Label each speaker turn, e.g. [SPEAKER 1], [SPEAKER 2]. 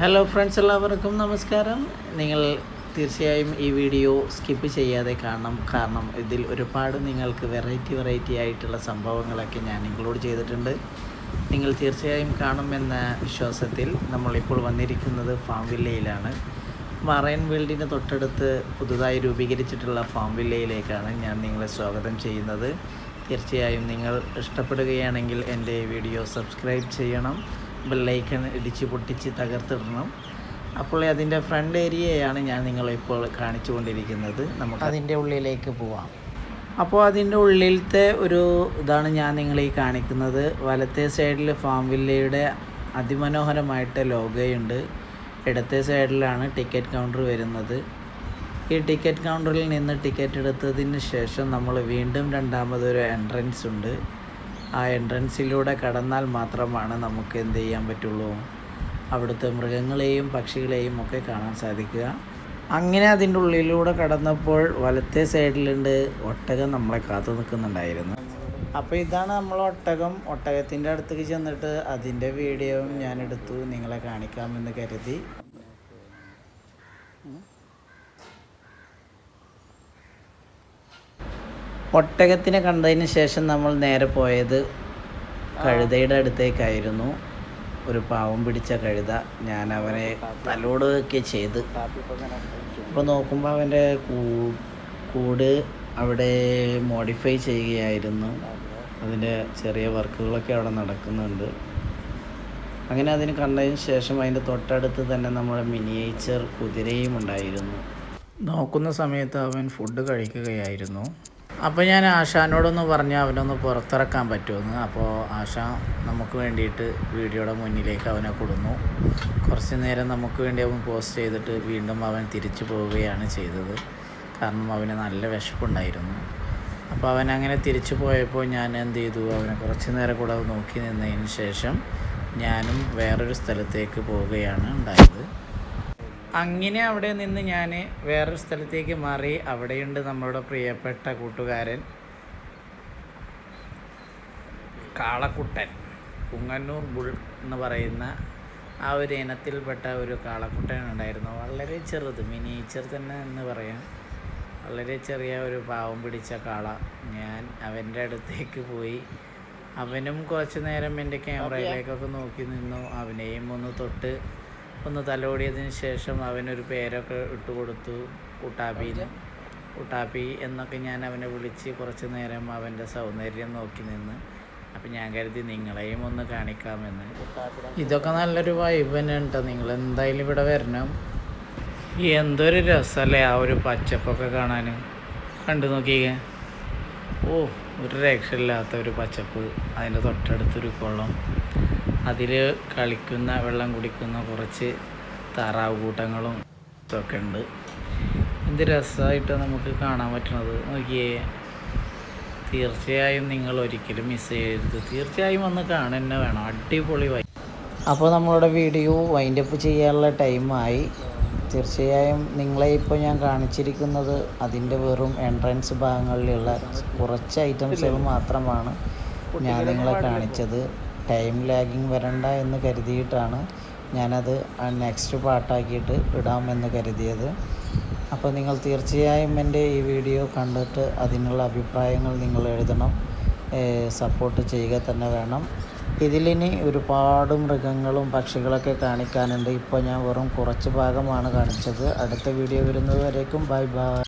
[SPEAKER 1] Hello friends എല്ലാവർക്കും നമസ്കാരം. നിങ്ങൾ തീർച്ചയായും ഈ വീഡിയോ സ്കിപ്പ് ചെയ്യാതെ കാണണം. കാരണം ഇതിൽ ഒരുപാട് നിങ്ങൾക്ക് വെറൈറ്റി വെറൈറ്റി ആയിട്ടുള്ള സംഭവങ്ങളൊക്കെ ഞാൻ ഇൻക്ലൂഡ് ചെയ്തിട്ടുണ്ട്. നിങ്ങൾ തീർച്ചയായും കാണുമെന്ന വിശ്വാസത്തിൽ നമ്മളിപ്പോൾ വന്നിരിക്കുന്നത് ഫാം വില്ലയിലാണ് മറൈൻ വേൾഡിന് തൊട്ടടുത്ത് പുതുതായി രൂപീകരിച്ചിട്ടുള്ള ഫാം വില്ലയിലേക്കാണ് ഞാൻ നിങ്ങളെ സ്വാഗതം ചെയ്യുന്നത്. തീർച്ചയായും നിങ്ങൾ ഇഷ്ടപ്പെടുകയാണെങ്കിൽ എന്റെ വീഡിയോ സബ്സ്ക്രൈബ് ചെയ്യണം. ബെല്ലൈക്കൺ ഇടിച്ച് പൊട്ടിച്ച് തകർത്തിടണം. അപ്പോൾ അതിന്റെ ഫ്രണ്ട് ഏരിയയാണ് ഞാൻ നിങ്ങളിപ്പോൾ കാണിച്ചു കൊണ്ടിരിക്കുന്നത് നമുക്ക് അതിന്റെ ഉള്ളിലേക്ക് പോവാം. അപ്പോൾ അതിന്റെ ഉള്ളിലത്തെ ഒരു ഇതാണ് ഞാൻ നിങ്ങളീ കാണിക്കുന്നത്. വലത്തെ സൈഡിൽ ഫാം വില്ലയുടെ അതിമനോഹരമായിട്ട് ലോഗോയുണ്ട്. ഇടത്തെ സൈഡിലാണ് ടിക്കറ്റ് കൗണ്ടർ വരുന്നത്. ഈ ടിക്കറ്റ് കൗണ്ടറിൽ നിന്ന് ടിക്കറ്റ് എടുത്തതിന് ശേഷം നമ്മൾ വീണ്ടും രണ്ടാമതൊരു എൻട്രൻസ് ഉണ്ട്. ആ എൻട്രൻസിലൂടെ കടന്നാൽ മാത്രമാണ് നമുക്ക് എന്ത് ചെയ്യാൻ പറ്റുള്ളൂ. അവിടുത്തെ മൃഗങ്ങളെയും പക്ഷികളെയും ഒക്കെ കാണാൻ സാധിക്കുക. അങ്ങനെ അതിന്റെ ഉള്ളിലൂടെ കടന്നപ്പോൾ വലത്തെ സൈഡിലുണ്ട് ഒട്ടകം നമ്മളെ കാത്തു നിൽക്കുന്നുണ്ടായിരുന്നു. അപ്പോൾ ഇതാണ് നമ്മൾ ഒട്ടകം. ഒട്ടകത്തിന്റെ അടുത്തേക്ക് ചെന്നിട്ട് അതിന്റെ വീഡിയോയും ഞാൻ എടുത്തു. നിങ്ങളെ കാണിക്കാമെന്ന് കരുതി. ഒട്ടകത്തിനെ കണ്ടതിന് ശേഷം നമ്മൾ നേരെ പോയത് കഴുതയുടെ അടുത്തേക്കായിരുന്നു. ഒരു പാവം പിടിച്ച കഴുത ഞാൻ അവനെ തലോടുകയൊക്കെ ചെയ്ത്. അപ്പോൾ നോക്കുമ്പോൾ അവന്റെ കൂട് അവിടെ മോഡിഫൈ ചെയ്യുകയായിരുന്നു. അതിന്റെ ചെറിയ വർക്കുകളൊക്കെ അവിടെ നടക്കുന്നുണ്ട്. അങ്ങനെ അതിന് കണ്ടതിന് ശേഷം അതിന്റെ തൊട്ടടുത്ത് തന്നെ നമ്മുടെ മിനിയേച്ചർ കുതിരയും ഉണ്ടായിരുന്നു. നോക്കുന്ന സമയത്ത് അവൻ ഫുഡ് കഴിക്കുകയായിരുന്നു. അപ്പോൾ ഞാൻ ആശാനോടൊന്ന് പറഞ്ഞു അവനൊന്ന് പുറത്തിറക്കാൻ പറ്റുമെന്ന് അപ്പോൾ ആശ നമുക്ക് വേണ്ടിയിട്ട് വീഡിയോയുടെ മുന്നിലേക്ക് അവനെ കൊടുന്നു. കുറച്ച് നേരം നമുക്ക് വേണ്ടി അവൻ പോസ്റ്റ് ചെയ്തിട്ട് വീണ്ടും അവൻ തിരിച്ചു പോവുകയാണ് ചെയ്തത്. കാരണം അവന് നല്ല വിശപ്പുണ്ടായിരുന്നു. അപ്പോൾ അവൻ അങ്ങനെ തിരിച്ചു പോയപ്പോൾ ഞാൻ എന്ത് ചെയ്തു? അവനെ കുറച്ച് നേരം കൂടെ നോക്കി നിന്നതിന് ശേഷം ഞാനും വേറൊരു സ്ഥലത്തേക്ക് പോവുകയാണ് ഉണ്ടായത്. അങ്ങനെ അവിടെ നിന്ന് ഞാൻ വേറൊരു സ്ഥലത്തേക്ക് മാറി. അവിടെയുണ്ട് നമ്മളുടെ പ്രിയപ്പെട്ട കൂട്ടുകാരൻ. കാളക്കുട്ടൻ. കുങ്ങന്നൂർ ബുൾ എന്ന് പറയുന്ന ആ ഒരു ഇനത്തിൽപ്പെട്ട ഒരു കാളക്കുട്ടൻ ഉണ്ടായിരുന്നു വളരെ ചെറുത് മിനിയേച്ചർ തന്നെ എന്ന് പറയാം. വളരെ ചെറിയ ഒരു പാവം പിടിച്ച കാള. ഞാൻ അവന്റെ അടുത്തേക്ക് പോയി. അവനും കുറച്ച് നേരം എന്റെ ക്യാമറയിലേക്കൊക്കെ നോക്കി നിന്നു. അവനെയും ഒന്ന് തൊട്ട് ഒന്ന് തലോടിയതിന് ശേഷം അവനൊരു പേരൊക്കെ ഇട്ട് കൊടുത്തു കുട്ടാപ്പിന്ന് കുട്ടാപ്പി എന്നൊക്കെ ഞാൻ അവനെ വിളിച്ച് കുറച്ച് നേരം അവന്റെ സൗന്ദര്യം നോക്കി നിന്ന് അപ്പം ഞാൻ കരുതി നിങ്ങളെയും ഒന്ന് കാണിക്കാമെന്ന്. ഇതൊക്കെ നല്ലൊരു വൈബ് തന്നെ കേട്ടോ നിങ്ങൾ എന്തായാലും ഇവിടെ വരണം. എന്തൊരു രസമല്ലേ ആ ഒരു പച്ചപ്പൊക്കെ കാണാൻ. കണ്ടു നോക്കിയേ. ഓ ഒരു രക്ഷയില്ലാത്ത ഒരു പച്ചപ്പ്. അതിന്റെ തൊട്ടടുത്തൊരു കുളം. അതിൽ കളിക്കുന്ന വെള്ളം കുടിക്കുന്ന കുറച്ച് താറാവ് കൂട്ടങ്ങളും ഇതൊക്കെ ഉണ്ട്. എന്ത് രസമായിട്ട് നമുക്ക് കാണാൻ പറ്റണത്. നോക്കിയേ. തീർച്ചയായും നിങ്ങൾ ഒരിക്കലും മിസ് ചെയ്യരുത്. തീർച്ചയായും വന്ന് കാണുന്നെ വേണം. അടിപൊളി വൈ അപ്പോൾ നമ്മളുടെ വീഡിയോ വൈൻഡപ്പ് ചെയ്യാനുള്ള ടൈമായി തീർച്ചയായും നിങ്ങളെ ഇപ്പോൾ ഞാൻ കാണിച്ചിരിക്കുന്നത് അതിന്റെ വെറും എൻട്രൻസ് ഭാഗങ്ങളിലുള്ള കുറച്ച് ഐറ്റംസുകൾ മാത്രമാണ് ഞാൻ നിങ്ങളെ കാണിച്ചത്. ടൈം ലാഗിങ് വരണ്ട എന്ന് കരുതിയിട്ടാണ് ഞാനത് നെക്സ്റ്റ് പാട്ടാക്കിയിട്ട് ഇടാമെന്ന് കരുതിയത്. അപ്പോൾ നിങ്ങൾ തീർച്ചയായും എന്റെ ഈ വീഡിയോ കണ്ടിട്ട് അതിനുള്ള അഭിപ്രായങ്ങൾ നിങ്ങൾ എഴുതണം. സപ്പോർട്ട് ചെയ്യുക തന്നെ വേണം. ഇതിലിനി ഒരുപാട് മൃഗങ്ങളും പക്ഷികളൊക്കെ കാണിക്കാനുണ്ട്. ഇപ്പോൾ ഞാൻ വെറും കുറച്ച് ഭാഗമാണ് കാണിച്ചത്. അടുത്ത വീഡിയോ വരുന്നതുവരേക്കും. Bye bye.